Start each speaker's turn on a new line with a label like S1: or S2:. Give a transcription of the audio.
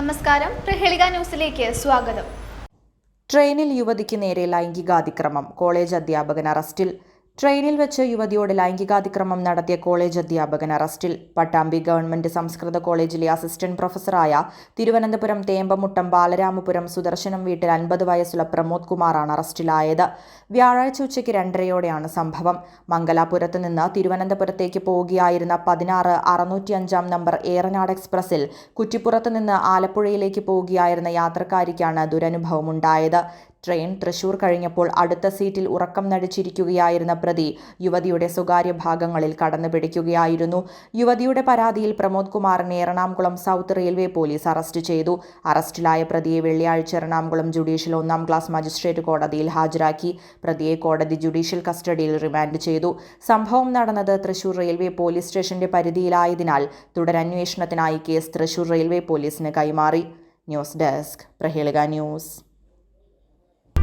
S1: നമസ്കാരം. പ്രഹേളിക ന്യൂസിലേക്ക് സ്വാഗതം.
S2: ട്രെയിനിൽ യുവതിക്ക് നേരെ ലൈംഗികാതിക്രമം. കോളേജ് അധ്യാപകൻ അറസ്റ്റിൽ. ട്രെയിനിൽ വെച്ച് യുവതിയോട് ലൈംഗികാതിക്രമം നടത്തിയ കോളേജ് അധ്യാപകൻ അറസ്റ്റിൽ. പട്ടാമ്പി ഗവൺമെന്റ് സംസ്കൃത കോളേജിലെ അസിസ്റ്റന്റ് പ്രൊഫസറായ തിരുവനന്തപുരം തേമ്പമുട്ടം ബാലരാമപുരം സുദർശനം വീട്ടിൽ അൻപത് വയസ്സുള്ള പ്രമോദ് കുമാറാണ് അറസ്റ്റിലായത്. വ്യാഴാഴ്ച ഉച്ചയ്ക്ക് രണ്ടരയോടെയാണ് സംഭവം. മംഗലാപുരത്ത് നിന്ന് തിരുവനന്തപുരത്തേക്ക് പോവുകയായിരുന്ന പതിനാറ് അറുന്നൂറ്റിയഞ്ചാം നമ്പർ ഏറനാട് എക്സ്പ്രസിൽ കുറ്റിപ്പുറത്ത് നിന്ന് ആലപ്പുഴയിലേക്ക് പോവുകയായിരുന്ന യാത്രക്കാരിക്കാണ് ദുരനുഭവമുണ്ടായത്. ട്രെയിൻ തൃശൂർ കഴിഞ്ഞപ്പോൾ അടുത്ത സീറ്റിൽ ഉറക്കം നടിച്ചിരിക്കുകയായിരുന്ന പ്രതി യുവതിയുടെ സ്വകാര്യ ഭാഗങ്ങളിൽ കടന്നു പിടിക്കുകയായിരുന്നു യുവതിയുടെ പരാതിയിൽ പ്രമോദ് കുമാറിനെ Ernakulam south railway police arrest ചെയ്തു. അറസ്റ്റിലായ പ്രതിയെ വെള്ളിയാഴ്ച എറണാകുളം ജുഡീഷ്യൽ ഒന്നാം ക്ലാസ് മജിസ്ട്രേറ്റ് കോടതിയിൽ ഹാജരാക്കി. പ്രതിയെ കോടതി ജുഡീഷ്യൽ കസ്റ്റഡിയിൽ റിമാൻഡ് ചെയ്തു. സംഭവം നടന്നത് തൃശൂർ റെയിൽവേ പോലീസ് സ്റ്റേഷന്റെ പരിധിയിലായതിനാൽ തുടരന്വേഷണത്തിനായി കേസ് തൃശൂർ റെയിൽവേ പോലീസിന് കൈമാറി. News desk Prahelika news.